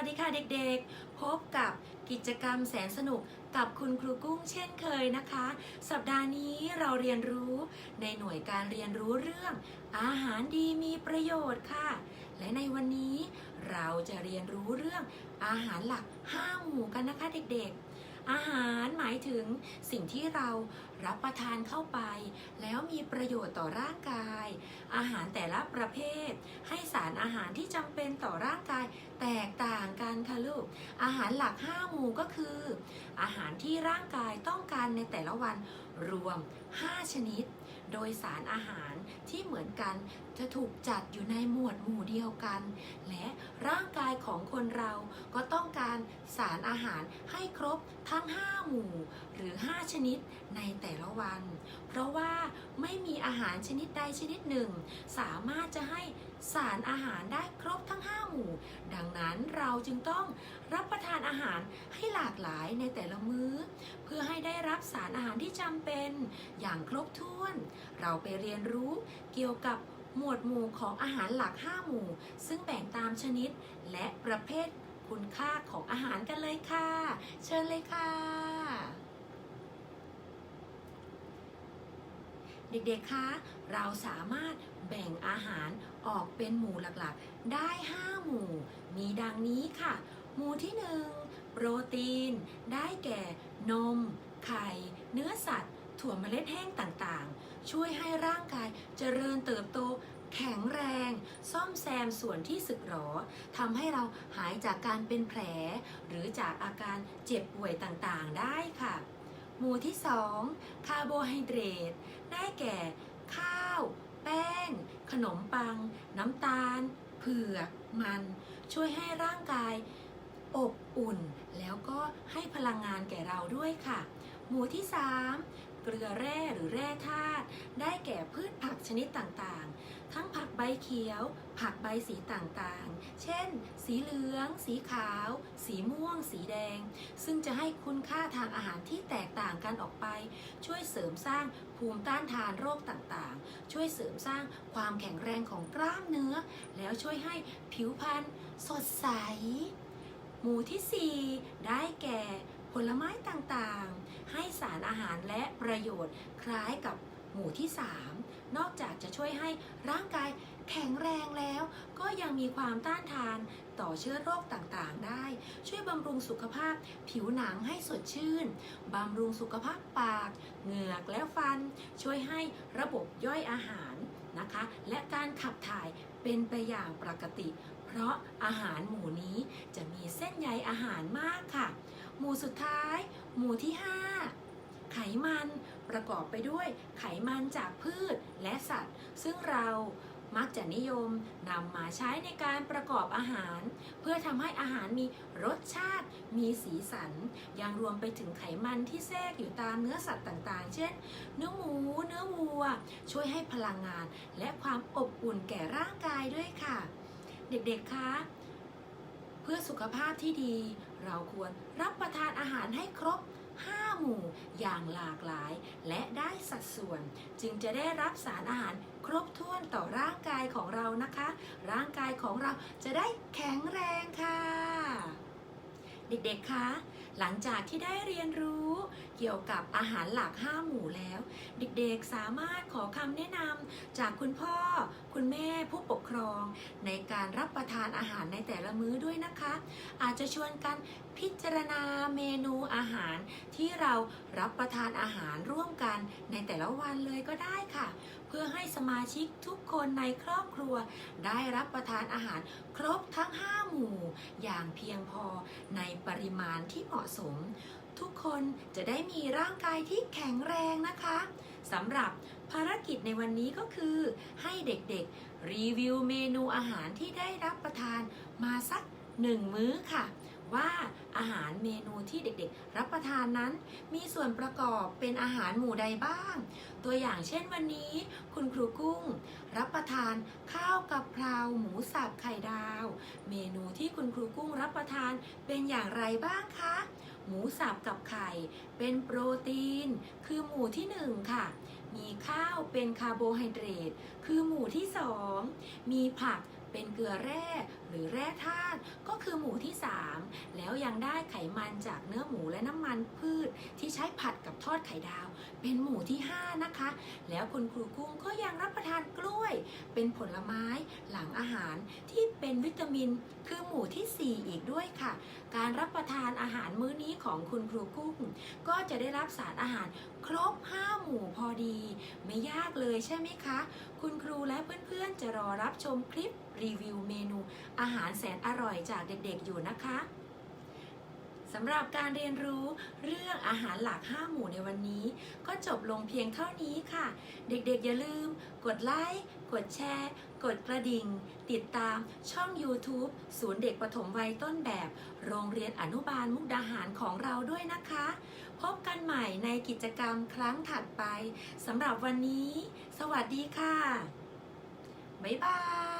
สวัสดีค่ะเด็กๆ พบกับกิจกรรมแสนสนุกกับคุณครูกุ้งเช่นเคยนะคะ สัปดาห์นี้เราเรียนรู้ในหน่วยการเรียนรู้เรื่อง อาหารดีมีประโยชน์ค่ะ และในวันนี้เราจะเรียนรู้เรื่องอาหารหลัก 5 หมู่กันนะคะเด็กๆ อาหารหมายถึงสิ่งที่เรารับประทานเข้าไป แล้วมีประโยชน์ต่อร่างกาย อาหารแต่ละประเภท ให้สารอาหารที่จำเป็นต่อร่างกายแตกต่างกันค่ะลูก อาหารหลัก 5 หมู่ก็คือ อาหารที่ร่างกายต้องการในแต่ละวันรวม 5 ชนิด โดยสารอาหารที่เหมือนกันจะถูกจัดอยู่ในหมวดหมู่เดียวกัน และร่างกาย ของคนเราก็ต้องการสารอาหารให้ครบทั้ง 5 หมู่หรือ 5 ชนิดในแต่ละวัน เพราะว่าไม่มีอาหารชนิดใดชนิดหนึ่ง สามารถจะให้สารอาหารได้ครบทั้ง 5 หมู่ ดังนั้นเราจึงต้องรับประทานอาหารให้หลากหลายในแต่ละมื้อ เพื่อให้ได้รับสารอาหารที่จำเป็น อย่างครบถ้วน เราไปเรียนรู้เกี่ยวกับ หมวดหมู่ของอาหารหลัก 5 หมู่ ซึ่งแบ่งตามชนิดและประเภทคุณค่าของอาหารกันเลยค่ะ เชิญเลยค่ะ เด็กๆ คะ เราสามารถแบ่งอาหารออกเป็นหมู่หลักๆ ได้ 5 หมู่ มีดังนี้ค่ะ หมู่ที่ 1 โปรตีน ได้แก่ นม ไข่ เนื้อสัตว์ ถั่วเมล็ดแห้งต่างๆ ช่วยให้ร่างกายเจริญเติบโตแข็งแรง ซ่อมแซมส่วนที่สึกหรอทำให้เราหายจากการเป็นแผล หรือจากอาการเจ็บป่วยต่างๆได้ค่ะ หมู่ที่ 2 คาร์โบไฮเดรต ได้แก่ ข้าว แป้ง ขนมปัง น้ำตาล เผือก มัน ช่วยให้ร่างกายอบอุ่น แล้วก็ให้พลังงานแก่เราด้วยค่ะ หมู่ที่ 3 เกลือแร่หรือแร่ธาตุได้แก่พืชผักชนิดต่างๆ ทั้งผักใบเขียว ผักใบสีต่างๆ เช่น สีเหลือง สีขาว สีม่วง สีแดง ซึ่งจะให้คุณค่าทางอาหารที่แตกต่างกันออกไป ช่วยเสริมสร้างภูมิต้านทานโรคต่างๆ ช่วยเสริมสร้างความแข็งแรงของกล้ามเนื้อ แล้วช่วยให้ผิวพรรณสดใส หมู่ที่ 4 ได้แก่ผลไม้ต่างๆ ให้สารอาหารและประโยชน์คล้ายกับหมู่ที่ 3 นอกจากจะช่วยให้ร่างกายแข็งแรงแล้ว ก็ยังมีความต้านทานต่อเชื้อโรคต่างๆ ได้ ช่วยบำรุงสุขภาพผิวหนังให้สดชื่น บำรุงสุขภาพปาก เหงือกและฟัน ช่วยให้ระบบย่อยอาหารนะคะ และการขับถ่ายเป็นไปอย่างปกติ เพราะอาหารหมู่นี้จะมีเส้นใยอาหารมากค่ะ หมู่สุดท้าย หมู่ที่ 5 ไขมันประกอบไปด้วยไขมันจากพืชและสัตว์ ซึ่งเรามักจะนิยมนำมาใช้ในการประกอบอาหาร เพื่อทำให้อาหารมีรสชาติ มีสีสัน ยังรวมไปถึงไขมันที่แทรกอยู่ตามเนื้อสัตว์ต่างๆ เช่น เนื้อหมู เนื้อวัว ช่วยให้พลังงานและความอบอุ่นแก่ร่างกายด้วยค่ะ เด็กๆ คะ เพื่อสุขภาพที่ดี เราควรรับประทานอาหารให้ครบ 5 หมู่อย่างหลากหลาย และได้สัดส่วน จึงจะได้รับสารอาหารครบถ้วนต่อร่างกายของเรานะคะ ร่างกายของเราจะได้แข็งแรงค่ะ เด็กๆคะหลังจากที่ได้เรียนรู้เกี่ยวกับอาหารหลัก 5 หมู่แล้ว เด็กๆสามารถขอคำแนะนำจากคุณพ่อคุณแม่ผู้ปกครอง ในการรับประทานอาหารในแต่ละมื้อด้วยนะคะ อาจจะชวนกันพิจารณาเมนูอาหารที่เรารับประทานอาหารร่วมกันในแต่ละวันเลยก็ได้ค่ะ เพื่อให้สมาชิกทุกคนในครอบครัว ได้รับประทานอาหารครบทั้ง 5 หมู่ อย่างเพียงพอในปริมาณที่เหมาะสม ทุกคนจะได้มีร่างกายที่แข็งแรงนะคะ สำหรับภารกิจในวันนี้ก็คือ ให้เด็กๆ รีวิวเมนูอาหารที่ได้รับประทานมาสักหนึ่งมื้อค่ะ ว่าอาหารเมนูที่เด็กๆ รับประทานนั้น มีส่วนประกอบเป็นอาหารหมู่ใดบ้าง ตัวอย่างเช่นวันนี้ คุณครูกุ้ง รับประทานข้าวกับเพราหมูสับไข่ดาว เมนูที่คุณครูกุ้งรับประทานเป็นอย่างไรบ้างคะ หมูสับกับไข่ เป็นโปรตีน คือหมู่ที่หนึ่งค่ะ มีข้าวเป็นคาร์โบไฮเดรตคือหมู่ที่สองมีผัก เป็นเกลือแร่หรือแร่ธาตุก็คือหมูที่ 3 แล้วยังได้ไขมันจากเนื้อหมูและน้ำมันพืช ที่ใช้ผัดกับทอดไข่ดาว เป็นหมูที่ 5 นะคะ แล้วคุณครูกุ้งก็ยังรับประทานกล้วย เป็นผลไม้หลังอาหารที่เป็นวิตามิน คือหมู่ที่ 4 อีกด้วยค่ะ การรับประทานอาหารมื้อนี้ของคุณครูกุ้ง ก็จะได้รับสารอาหารครบ 5 หมู่พอดี ไม่ยากเลยใช่ไหมคะ คุณครูและเพื่อนๆจะรอรับชมคลิป รีวิวเมนูอาหารแสนอร่อยจากเด็กๆอยู่นะคะสำหรับการเรียนรู้เรื่องอาหารหลาก5หมู่ในวันนี้ ก็จบลงเพียงเท่านี้ค่ะ เด็กๆอย่าลืม กดไลค์ กดแชร์ กดกระดิ่ง ติดตามช่อง YouTube ศูนย์เด็กปฐมวัยต้นแบบ โรงเรียนอนุบาลมุกดาหารของเราด้วยนะคะ พบกันใหม่ในกิจกรรมครั้งถัดไปสำหรับวันนี้ สวัสดีค่ะ บ๊ายบาย